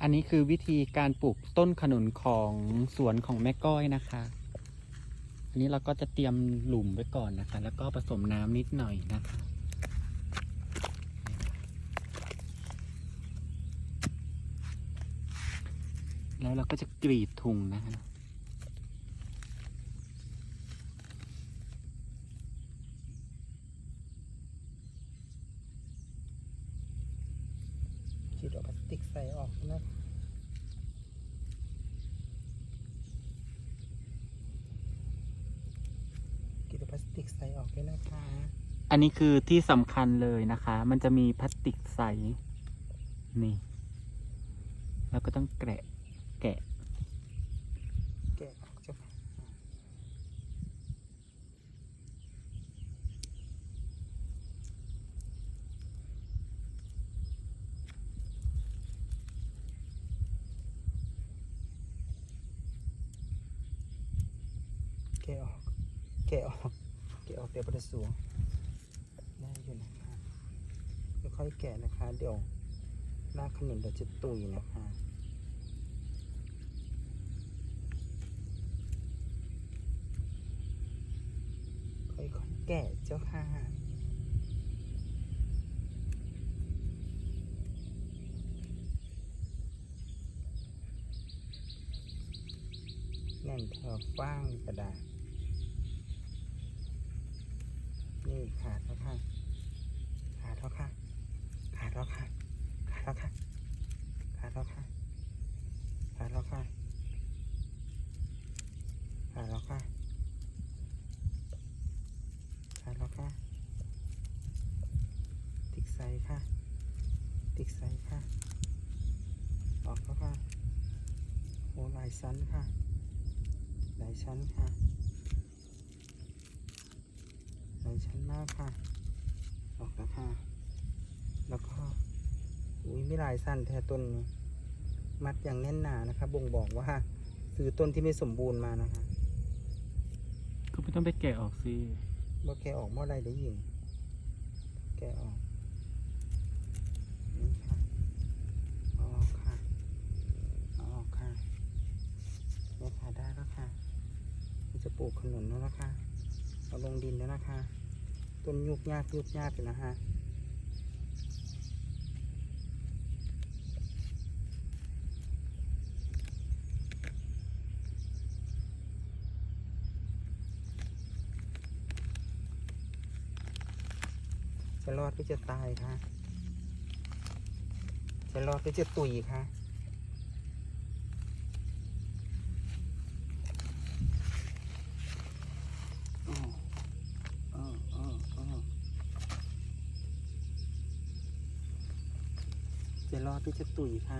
อันนี้คือวิธีการปลูกต้นขนุนของสวนของแม่ก้อยนะคะ อันนี้เราก็จะเตรียมหลุมไว้ก่อนนะคะ แล้วก็ผสมน้ำนิดหน่อยนะคะแล้วเราก็จะกรีดถุงนะคะ ฉีดเอาพลาสติกใส่ออกนะฉีดเอาพลาสติกใส่ออกด้วยนะคะ อันนี้คือที่สำคัญเลยนะคะ มันจะมีพลาสติกใส นี่ แล้วก็ต้องแกะแกะ แกะออกเจ้าค่ะ แกะออก แกะออก แกะออกเดี๋ยวประสูได้อยู่นะคะค่อยๆแกะนะคะ เดี๋ยวหน้าขนุนเดี๋ยวจะตุยนะคะค่อยๆแกะเจ้าค่ะแน่นเธอฟ้างกระดาษ นี่ขาดแล้วค่ะ ขาดแล้วค่ะ ขาดแล้วค่ะ ขาดแล้วค่ะ ขาดแล้วค่ะ ขาดแล้วค่ะ ขาดแล้วค่ะ ขาดแล้วค่ะ ติ๊กใส่ค่ะ ติ๊กใส่ค่ะ ออกแล้วค่ะโอ้หลายชั้นค่ะ หลายชั้นค่ะ ชั้นมากค่ะ ออกแล้วค่ะ แล้วก็ อุ้ยไม่หลายสั้นแท้ต้นนี้ มัดอย่างแน่นหนานะคะ บ่งบอกว่าซื้อต้นที่ไม่สมบูรณ์มานะคะ ก็ไม่ต้องไปแกะออกสิเมื่อแกออกเมื่อไรได้ยินแกออก นี่ค่ะเอาออกค่ะเอาออกค่ะเนี่ยค่ะได้แล้วค่ะมันจะปลูกขนุนแล้วนะคะเอาลงดินแล้วนะคะ ต้นยุกยากยุกยากอยู่นะฮะจะรอดหรือจะตายคะจะรอดหรือจะตุยคะ จะรอดหรือจะตุยคะ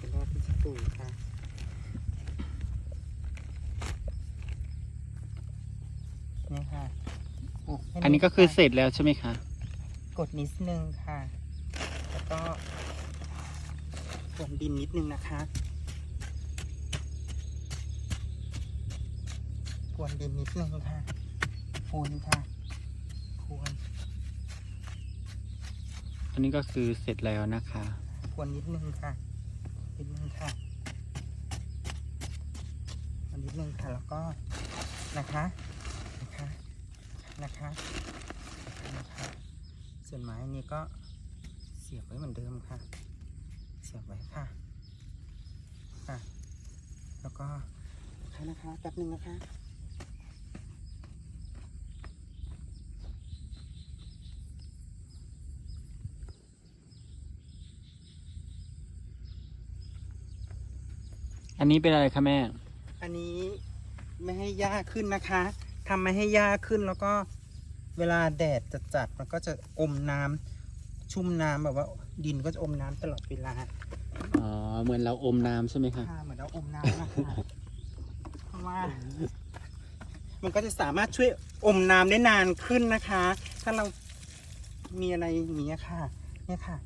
จะรอดหรือจะตุยคะนี่ค่ะปลูกให้อันนี้ก็คือค่ะเสร็จแล้วใช่ไหมคะ กดนิดนึงค่ะ แล้วก็พรวนดินนิดนึงนะคะ พรวนดินนิดนึงค่ะพรวนค่ะพรวนอันนี้ก็คือเสร็จแล้วนะคะพรวนนิดนึงค่ะนิดนึงค่ะพรวนนิดนึงค่ะแล้วก็นะคะนะคะนะคะนะคะส่วนไม้นี้ก็เสียบไว้เหมือนเดิมค่ะ เสียบไว้ค่ะค่ะ แล้วก็นะคะนะคะแป๊บนึงนะคะ อันนี้เป็นอะไรคะแม่ อันนี้ไม่ให้หญ้าขึ้นนะคะทำไม่ให้หญ้าขึ้นแล้วก็เวลาแดดจะจัดๆมันก็จะอมน้ำชุ่มน้ำแบบว่าดินก็จะอมน้ำตลอดเวลาอ๋อ เหมือนเราอมน้ำใช่ไหมคะ ค่ะเหมือนเราอมน้ำนะคะเพราะว่า มันก็จะสามารถช่วยอมน้ำได้นานขึ้นนะคะ ถ้าเรามีอะไรอย่างเงี้ยค่ะ เนี่ยค่ะ